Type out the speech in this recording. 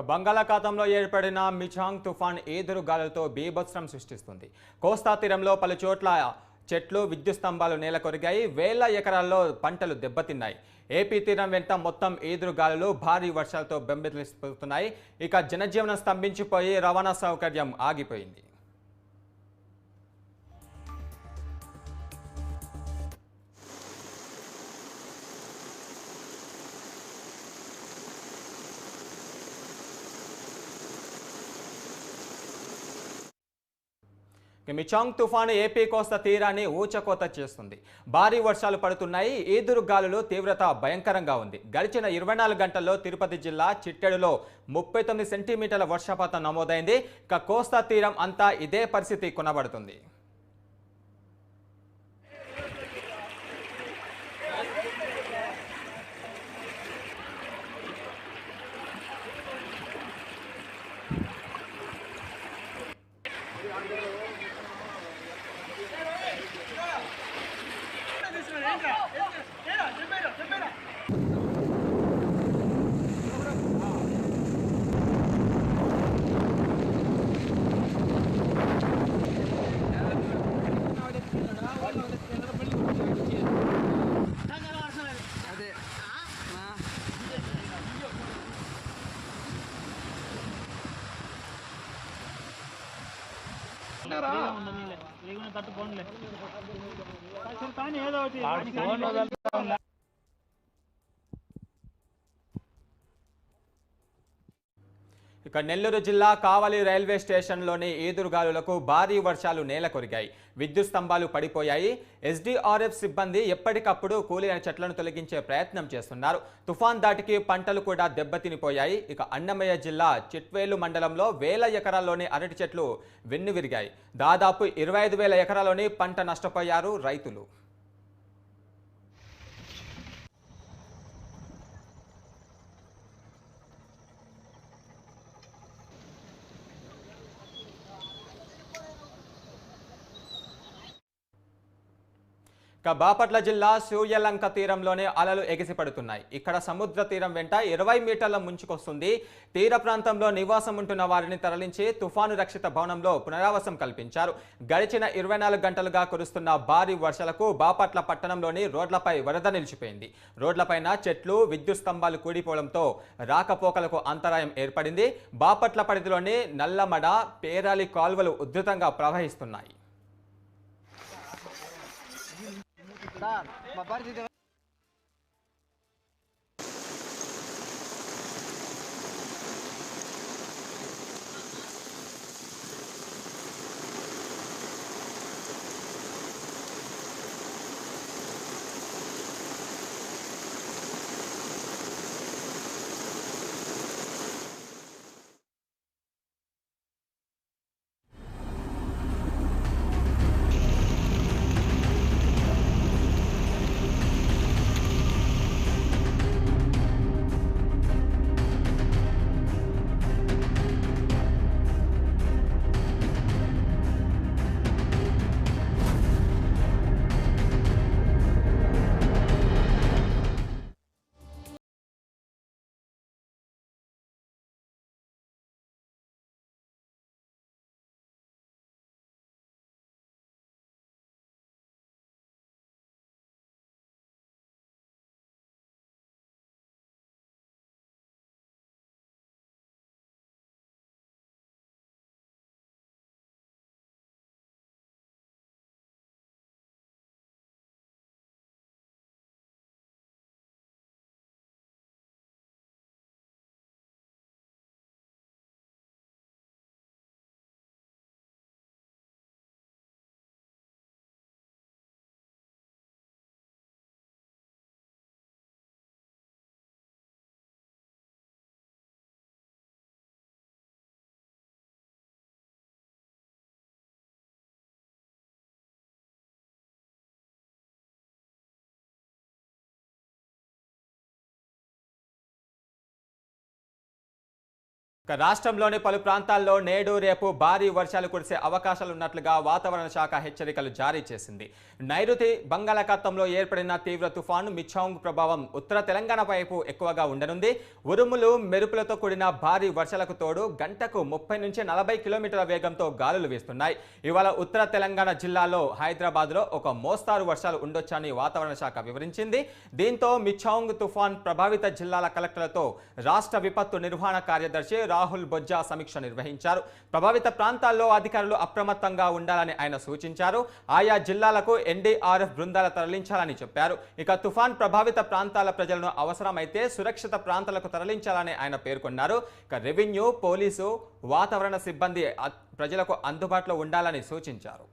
బంగాళాఖాతంలో ఏర్పడిన మిచాంగ్ తుఫాన్ ఏదురు గాలులతో బీభత్సం సృష్టిస్తుంది. కోస్తా తీరంలో పలు చోట్ల చెట్లు విద్యుత్ స్తంభాలు నేల కొరిగాయి వేల ఎకరాల్లో పంటలు దెబ్బతిన్నాయి. ఏపీ తీరం వెంట మొత్తం ఈదురు గాలులు భారీ వర్షాలతో బెంబేలిపోతున్నాయి ఇక జనజీవనం స్తంభించిపోయి రవాణా సౌకర్యం ఆగిపోయింది. మిచాంగ్ తుఫాను ఏపీ కోస్తా తీరాన్ని ఊచకోత చేస్తుంది. భారీ వర్షాలు పడుతున్నాయి. ఈదురు గాలులు తీవ్రత భయంకరంగా ఉంది. గడిచిన ఇరవై నాలుగు గంటల్లో తిరుపతి జిల్లా చిట్టెడులో ముప్పై తొమ్మిది సెంటీమీటర్ల వర్షపాతం నమోదైంది. ఇక కోస్తా తీరం అంతా ఇదే పరిస్థితి కొనబడుతుంది. లేకుండా తట్టు పోన్లే అసలు కానీ ఏదో ఒకటి ఇక నెల్లూరు జిల్లా కావలి రైల్వే స్టేషన్లోని ఈదురుగాలులకు భారీ వర్షాలు నేల కొరిగాయి. విద్యుత్ స్తంభాలు పడిపోయాయి. ఎస్డీఆర్ఎఫ్ సిబ్బంది ఎప్పటికప్పుడు కూలిన చెట్లను తొలగించే ప్రయత్నం చేస్తున్నారు. తుఫాన్ దాటికి పంటలు కూడా దెబ్బతినిపోయాయి. ఇక అన్నమయ్య జిల్లా చిట్వేలు మండలంలో వేల ఎకరాల్లోని అరటి చెట్లు వెన్నువిరిగాయి. దాదాపు ఇరవై ఐదు వేల ఎకరాల్లోని పంట నష్టపోయారు రైతులు. ఇక బాపట్ల జిల్లా సూర్యలంక తీరంలోనే అలలు ఎగిసిపడుతున్నాయి. ఇక్కడ సముద్ర తీరం వెంట ఇరవై మీటర్ల ముంచుకొస్తుంది. తీర ప్రాంతంలో నివాసం ఉంటున్న వారిని తరలించి తుఫాను రక్షిత భవనంలో పునరావాసం కల్పించారు. గడిచిన ఇరవై నాలుగు గంటలుగా కురుస్తున్న భారీ వర్షాలకు బాపట్ల పట్టణంలోని రోడ్లపై వరద నిలిచిపోయింది. రోడ్లపైన చెట్లు విద్యుత్ స్తంభాలు కూడిపోవడంతో రాకపోకలకు అంతరాయం ఏర్పడింది. బాపట్ల పరిధిలోని నల్లమడ పేరాలి కాల్వలు ఉధృతంగా ప్రవహిస్తున్నాయి. ಸರ್ ಬರ್ತಿದ್ದೆ రాష్ట్రంలోని పలు ప్రాంతాల్లో నేడు రేపు భారీ వర్షాలు కురిసే అవకాశాలున్నట్లుగా వాతావరణ శాఖ హెచ్చరికలు జారీ చేసింది. నైరుతి బంగాళాఖాతంలో ఏర్పడిన తీవ్ర తుఫాను మిచాంగ్ ప్రభావం ఉత్తర తెలంగాణ వైపు ఎక్కువగా ఉండనుంది. ఉరుములు మెరుపులతో కూడిన భారీ వర్షాలకు తోడు గంటకు ముప్పై నుంచి నలభై కిలోమీటర్ల వేగంతో గాలులు వీస్తున్నాయి. ఇవాళ ఉత్తర తెలంగాణ జిల్లాలో హైదరాబాద్లో ఒక మోస్తారు వర్షాలు ఉండొచ్చని వాతావరణ శాఖ వివరించింది. దీంతో మిచాంగ్ తుఫాన్ ప్రభావిత జిల్లాల కలెక్టర్లతో రాష్ట్ర విపత్తు నిర్వహణ కార్యదర్శి రాహుల్ బొజ్జా సమీక్ష నిర్వహించారు. ప్రభావిత ప్రాంతాల్లో అధికారులు అప్రమత్తంగా ఉండాలని ఆయన సూచించారు. ఆయా జిల్లాలకు ఎన్డీఆర్ఎఫ్ బృందాలు తరలించాలని చెప్పారు. ఇక తుఫాన్ ప్రభావిత ప్రాంతాల ప్రజలను అవసరమైతే సురక్షిత ప్రాంతాలకు తరలించాలని ఆయన పేర్కొన్నారు. ఇక రెవెన్యూ పోలీసు వాతావరణ సిబ్బంది ప్రజలకు అందుబాటులో ఉండాలని సూచించారు.